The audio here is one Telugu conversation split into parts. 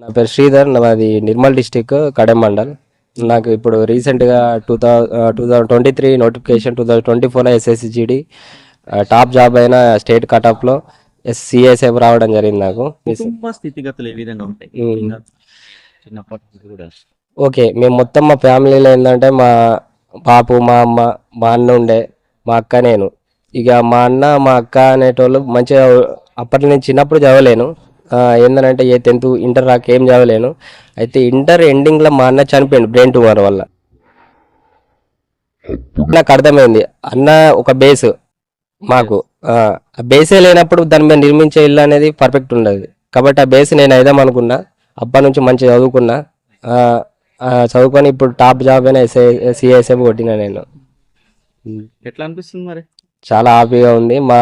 నా పేరు శ్రీధర్ నాది నిర్మల్ డిస్టిక్ కడెం మండల్. నాకు ఇప్పుడు రీసెంట్గా two thou two thousand twenty three notification two thousand twenty ఫోర్లో ఎస్ఎస్సిజిడి టాప్ జాబ్ అయిన స్టేట్ కటప్లో సిఎస్ఎఫ్ రావడం జరిగింది నాకు. స్థితిగతులు ఏ విధంగా ఉంటాయి? నుంచి ఓకే మేము మొత్తం మా ఫ్యామిలీలో ఏంటంటే మా పాపు మా అమ్మ మా అన్న ఉండే మా అక్క నేను. ఇక మా అన్న మా అక్క అనేటోళ్ళు మంచిగా అప్పటి నేను చిన్నప్పుడు చదవలేను. ఏందనంటే ఏ టెన్త్ ఇంటర్ రాక ఏం చదవలేను. అయితే ఇంటర్ ఎండింగ్లో మా అన్న చనిపోయింది బ్రెయిన్ ట్యూమర్ వల్ల. నాకు అర్థమైంది. అన్న ఒక బేస్ మాకు. ఆ బేసే లేనప్పుడు దాని మీద నిర్మించే ఇల్లు అనేది పర్ఫెక్ట్ ఉండదు. కాబట్టి ఆ బేస్ నేను అయిదాం అనుకున్నా. అప్పటి నుంచి మంచిగా చదువుకున్నా. చదువుకొని ఇప్పుడు టాప్ జాబ్ అయినా ఎస్ఐ సిఎస్ఎఫ్ కొట్టినా నేను. ఎట్లా అనిపిస్తుంది మరి? చాలా హ్యాపీగా ఉంది. మా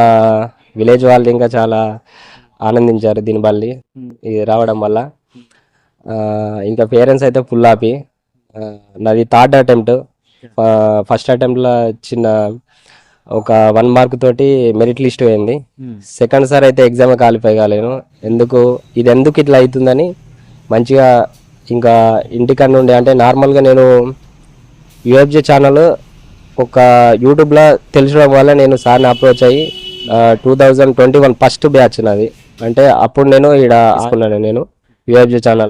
విలేజ్ వాళ్ళు ఇంకా చాలా ఆనందించారు దీని బల్లి. ఇది రావడం వల్ల ఇంకా పేరెంట్స్ అయితే ఫుల్ హ్యాపీ నాది థర్డ్ అటెంప్ట్ ఫస్ట్ అటెంప్ట్లో చిన్న ఒక వన్ మార్క్ తోటి మెరిట్ లిస్ట్ పోయింది. సెకండ్ సార్ అయితే ఎగ్జామ్ క్వాలిఫై కాలేను ఎందుకు ఇది ఎందుకు ఇట్లా అవుతుందని మంచిగా ఇంకా ఇంటికాడ నుండి అంటే నార్మల్గా నేను యూఎఫ్జే ఛానల్ ఒక యూట్యూబ్లో తెలిసడం వల్ల నేను సార్ని అప్రోచ్ అయ్యి two thousand twenty one first batch నాది. అంటే అప్పుడు నేను ఇక్కడ నేను. UFJ channel